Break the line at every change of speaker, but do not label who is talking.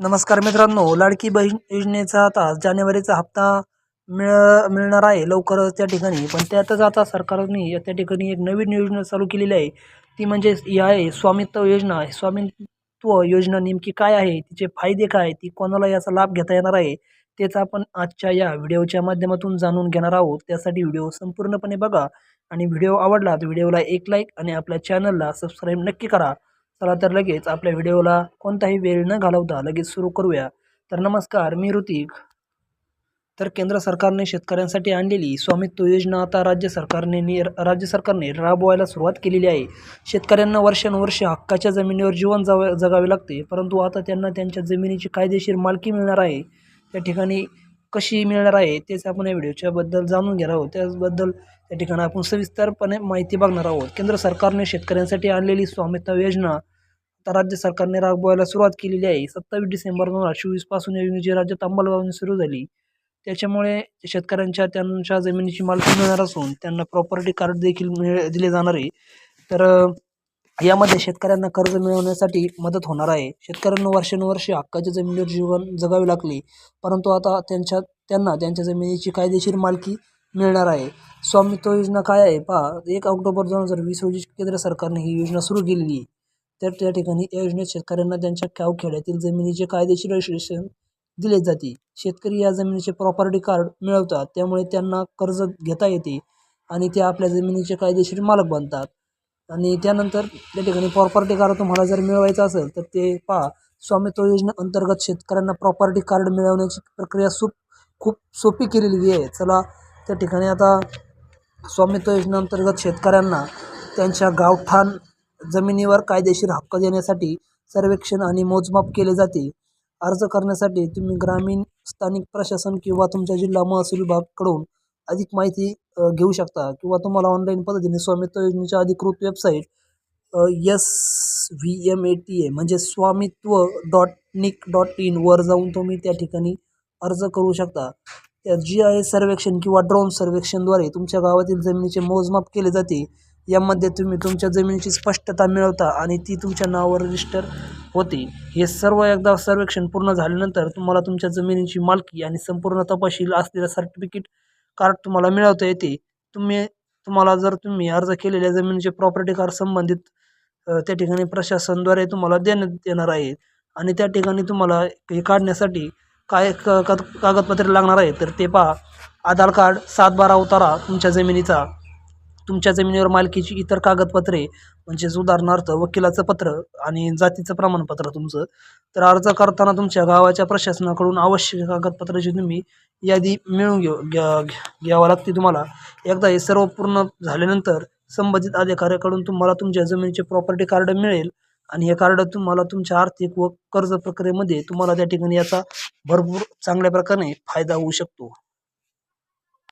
नमस्कार मित्रांनो लाडकी बहीण योजनेचा आता जानेवारीचा हप्ता मिळ मिळणार आहे लवकरच त्या ठिकाणी. पण त्यातच आता सरकारने त्या ठिकाणी एक नवीन योजना चालू केलेली आहे. ती म्हणजे ही आहे स्वामित्व योजना. स्वामित्व योजना नेमकी काय आहे? तिचे फायदे काय? ती कोणाला याचा लाभ घेता येणार आहे? तेच आपण आजच्या या व्हिडिओच्या माध्यमातून जाणून घेणार आहोत. त्यासाठी व्हिडिओ संपूर्णपणे बघा. आणि व्हिडिओ आवडला तर व्हिडिओला एक लाईक आणि आपल्या चॅनलला सबस्क्राईब नक्की करा. चला तर लगेच आपल्या व्हिडिओला कोणताही वेळ न घालवता लगेच सुरू करूया. तर नमस्कार मी ऋतिक तर केंद्र सरकारने शेतकऱ्यांसाठी आणलेली स्वामित्व योजना आता राज्य सरकारने नि राज्य सरकारने राबवायला सुरुवात केलेली आहे. शेतकऱ्यांना वर्षानुवर्ष हक्काच्या जमिनीवर जीवन जाव जगावे लागते परंतु आता त्यांना त्यांच्या जमिनीची कायदेशीर मालकी मिळणार आहे. त्या ठिकाणी कशी मिळणार आहे तेच आपण या व्हिडिओच्याबद्दल जाणून घेणार आहोत. त्याचबद्दल त्या ठिकाणी आपण सविस्तरपणे माहिती बघणार आहोत. केंद्र सरकारने शेतकऱ्यांसाठी आणलेली स्वामित्व योजना आता राज्य सरकारने राबवायला सुरुवात केलेली आहे. सत्तावीस डिसेंबर दोन हजार चोवीसपासून या योजनेची राज्यात अंमलबजावणी सुरू झाली. त्याच्यामुळे शेतकऱ्यांच्या त्यांच्या जमिनीची मालकी मिळणार असून त्यांना प्रॉपर्टी कार्ड देखील मिळ दिले जाणार आहे. तर यामध्ये शेतकऱ्यांना कर्ज मिळवण्यासाठी मदत होणार आहे. शेतकऱ्यांना वर्षानुवर्षे हक्काच्या जमिनीवर जीवन जगावे लागले. परंतु आता त्यांच्या त्यांना त्यांच्या जमिनीची कायदेशीर मालकी मिळणार आहे. स्वामित्व योजना काय आहे? पहा एक ऑक्टोबर दोन हजार वीस रोजी केंद्र सरकारने ही योजना सुरू केलेली आहे. तर त्या ठिकाणी या योजनेत शेतकऱ्यांना त्यांच्या गावखेड्यातील जमिनीचे कायदेशीर रजिस्ट्रेशन दिले जाते. शेतकरी या जमिनीचे प्रॉपर्टी कार्ड मिळवतात. त्यामुळे त्यांना कर्ज घेता येते आणि ते आपल्या जमिनीचे कायदेशीर मालक बनतात. आणि त्यानंतर त्या ठिकाणी प्रॉपर्टी कार्ड तुम्हाला जर मिळवायचं असेल तर ते पहा. स्वामित्व योजना अंतर्गत शेतकऱ्यांना प्रॉपर्टी कार्ड मिळवण्याची प्रक्रिया सूप खूप सोपी केलेली आहे. चला त्या ठिकाणी आता स्वामित्व योजनेअंतर्गत शेतकऱ्यांना त्यांच्या गावठाण जमिनीवर कायदेशीर हक्क देण्यासाठी सर्वेक्षण आणि मोजमाप केले जाते. अर्ज करण्यासाठी तुम्ही ग्रामीण स्थानिक प्रशासन किंवा तुमच्या जिल्हा महसूल विभागाकडून अधिक माहिती घेऊ शकता किंवा तुम्हाला ऑनलाईन पद्धतीने स्वामित्व योजनेच्या अधिकृत website S V M A T A म्हणजे स्वामित्व डॉट निक डॉट इनवर जाऊन तुम्ही त्या ठिकाणी अर्ज करू शकता. त्या जी आय सर्वेक्षण किंवा ड्रोन सर्वेक्षणद्वारे तुमच्या गावातील जमिनीचे मोजमाप केले जाते. यामध्ये तुम्ही तुमच्या जमिनीची स्पष्टता मिळवता आणि ती तुमच्या नावावर रजिस्टर होते. हे सर्व एकदा सर्वेक्षण पूर्ण झाल्यानंतर तुम्हाला तुमच्या जमिनीची मालकी आणि संपूर्ण तपशील असलेलं सर्टिफिकेट कार्ड तुम्हाला मिळवता येते. तुम्ही तुम्हाला जर तुम्ही अर्ज केलेल्या जमिनीचे प्रॉपर्टी कार्ड संबंधित त्या ठिकाणी प्रशासनद्वारे तुम्हाला देण्यात येणार आहे. आणि त्या ठिकाणी तुम्हाला हे काढण्यासाठी काय क क कागदपत्रे लागणार आहे तर ते पहा. आधार कार्ड सात बारा उतारा तुमच्या जमिनीचा. तुमच्या जमिनीवर मालकीची इतर कागदपत्रे म्हणजेच उदाहरणार्थ वकिलाचं पत्र आणि जातीचं प्रमाणपत्र तुमचं तर अर्ज करताना तुमच्या गावाच्या प्रशासनाकडून आवश्यक कागदपत्राची तुम्ही यादी मिळवून घेऊ घ्या घ्यावं लागते तुम्हाला. एकदा हे सर्व पूर्ण झाल्यानंतर संबंधित अधिकाऱ्याकडून तुम्हाला तुमच्या जमिनीचे प्रॉपर्टी कार्ड मिळेल आणि हे कार्ड तुम्हाला तुमच्या आर्थिक व कर्ज प्रक्रियेमध्ये तुम्हाला त्या ठिकाणी याचा भरपूर चांगल्या प्रकारे फायदा होऊ शकतो.